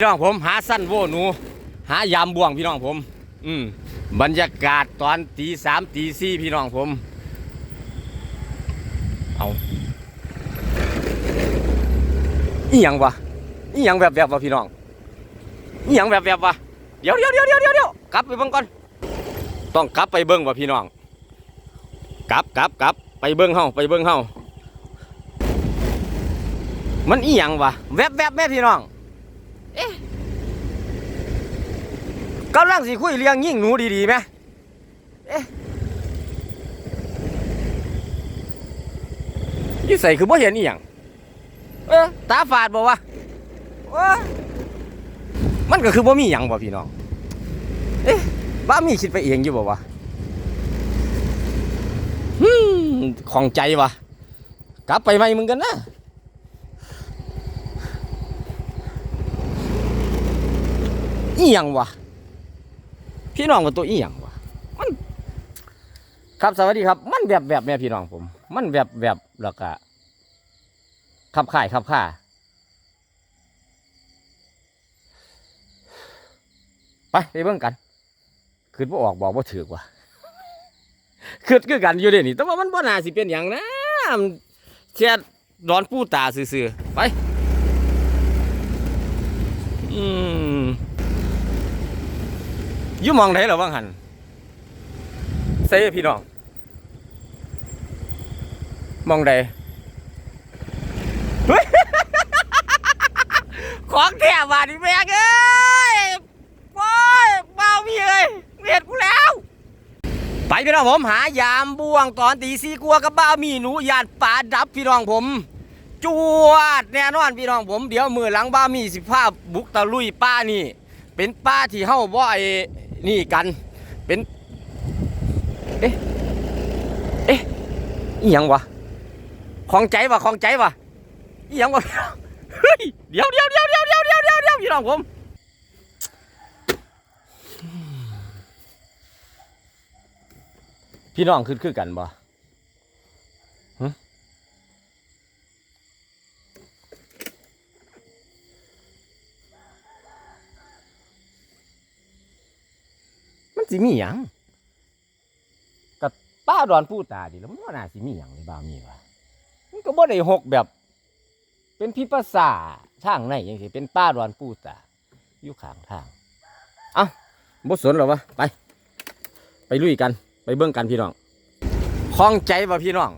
พี่น้องผมหาสั้นโวหนู หายามบ่วงพี่น้องผม อืมบรรยากาศตอนตีสามตีสี่พี่น้องผม เอาอีหยังวะอีหยังแบบแบบวะพี่น้องอีหยังแบบแบบวะเดี๋ยวเดี๋ยวเดี๋ยวเดี๋ยวเดี๋ยวกลับไปเบิ่งก่อนต้องกลับไปเบิ่งวะพี่น้องกลับกลับกลับไปเบิ่งเฮาไปเบิ่งเฮามันอีหยังวะแวบแวบแม่พี่น้อง กำลังสิคุยเรื่องยิ่งหนูดีๆไหมเอ๊ะยี่ใส่คือบ่เห็นอีหยังเออตาฝาดบอกว่ามันก็คือบ่มีหยังบ่พี่น้อง เอ๊ะบ้ามีคิดไปเองอยู่บ่วะฮึมของใจวะกลับไปไหมมึงกันนะอีหยังวะ พี่น้องกับตัวอีหยังวะมันครับสวัสดีครับ มันแบบแบบแม่พี่น้องผม มันแบบแบบแล้วก็ขับข่ายขับข่าไปไปเบิ่งกันคือบ่ออกบอกว่าถือว่าคือคือกันอยู่เดี๋ยวนี้แต่ว่ามันบ่น่าสิเป็นอย่างนะมันแค่ร้อนปูตาซื่อๆไปอืม ยู่มองไหนเหรอว่างหันเซ่พี่น้องมองใดเฮ้ของแถบาดิแม่งเอ้ยโอ้ยเบาพี่เอ้ยเวียดกูแล้ว ไปพี่น้องผมหายามบ่วงตอนตีสี่กลัวกับบ้ามีหนูหยาดป่าดับพี่น้องผมจวดแน่นอนพี่น้องผมเดี๋ยวมือหลังบ้ามีสิภาพบุกตะลุยป้านี่ เป็นป้าที่เฮาบ่ไอ้ นี่กัน เป็นเอ๊ะเอ๊ะอีหยังวะของใจวะของใจวะอีหยังวะเฮ้ยเดี๋ยวเดี๋ยวเดี๋ยวเดี๋ยวเดี๋ยวเดี๋ยวเดี๋ยวเดี๋ยวพี่น้องผมพี่น้องคือคือกันบ่ สิมีหยังกับป้าดอนผู้ตาดิแล้วมันว่าน่าสิมีหยังในบ้าวมีวะมันก็บ่ได้หกแบบ เป็นพิภาษาทางไหนยังสิเป็นป้าดอนผู้ตาอยู่ข้างทางเอ้าบ่สนหรอวะไป ไปลุยกัน ไปเบิ่งกันพี่น้องคล้องใจบ่พี่น้อง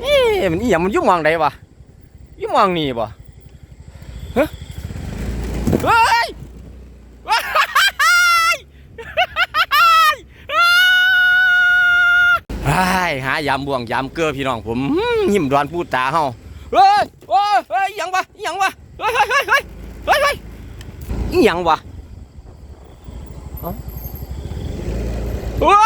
เอ๊ะมันอีหยังมันอยุ่หมองใดวะอยุ่หมองนี่บ่ฮะเฮ้ยเฮ้ยไอ้ย หายามบ่วงยามเกลือพี่น้องผมอื้อหิมดอนพูดตาเฮาเฮ้ยโอ้ยเฮ้ยยังวะยังวะเฮ้ยเฮ้ยเฮ้ยเฮ้ยเฮ้ยยังวะเฮ้ย